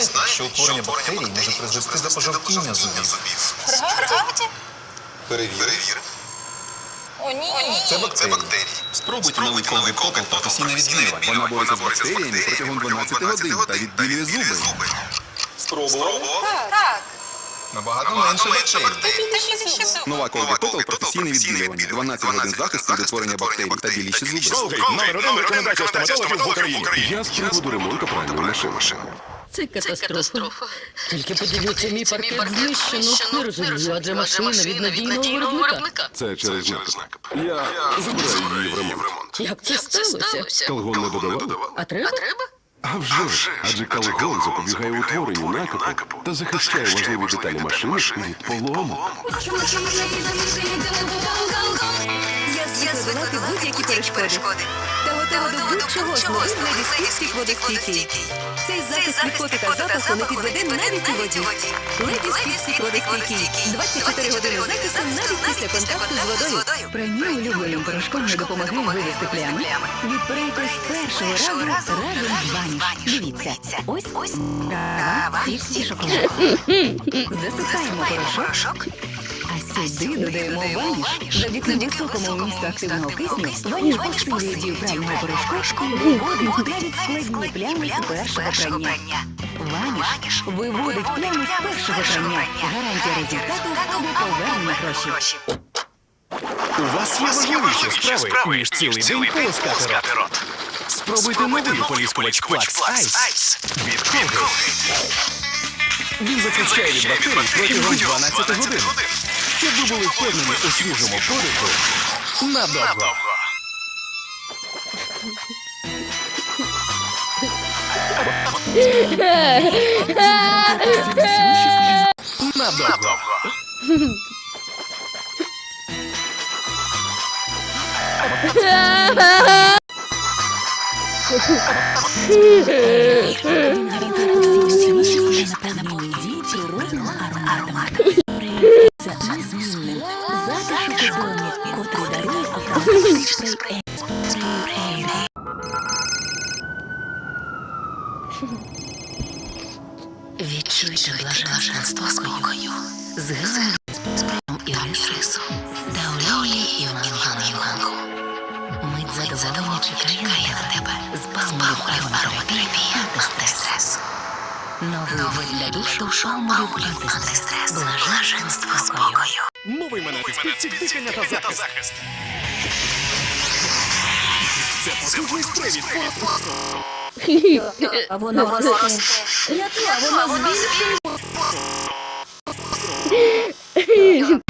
знаєте, що утворення бактерій може призвести до пожовтіння зубів? Правді? Перевір. О, ні. Це бактерії. Спробуйте новий коловий та професійне відвідування. Вона бореться з бактеріями протягом 12 годин та відбілює зуби. Спробували? Так. Набагато менше бактерій. Більше зуби. Нова колби котел професійне відбілювання. 12 годин захисту від утворення бактерій та біліші зуби. Колгейт – номер один рекомендація стоматологів в Україні. Я з приводу ремонту пральної машини. Це катастрофа. Тільки подивіться, мій паркет знищено. Не розумію, адже машина від надійного виробника. Це через накип. Я забираю її в ремонт. Як це сталося? Калгон не додавав? А треба? А вже ж, адже калгон запобігає утворенню накопу та захищає важливі деталі машини від полому. Будь-які перешкоди. Та готова до будь-чого з новим леді водостійкий. Цей захист від коти та запаху не підведе навіть у воді. Леді спістик водостійкий. 24 години захисту навіть після контакту з водою. Прання улюбленим порошком не допомагає вивести плями. Відпирайте з першого разу разом з ваніш. Дивіться, ось ось кава, фіксі, шоколад. Засипаємо порошок. Сюди додаємо ваніш. Завдяки високому вмісту активного кисню ваніш посилює дію прального порошку і виводить навіть складні плями з першого прання. Ваніш виводить плями з першого прання. Гарантія результату або повернення грошей. У вас є важливіші справи, ніж цілий день полоскати рот. Спробуйте новий поліскувач Плакс Айс. Від. Він захищає від бактерій протягом 12 годин, щоб ви були впевнені у свіжому подиху надовго. Надовго. наповнює Затишок котрий дарує автоматичний спрей Ейр. Відчуйте блаженство спокою з гелем і рису та олії і в манго. Мить задоволення чекає на тебе з палмою ароматерапія антистрес. Новий вид для душу палмою антистрес. Блаженство спокою. Новий мене співці дихання та захист. Це потужний привід від А воно то, Яка воно збільшує.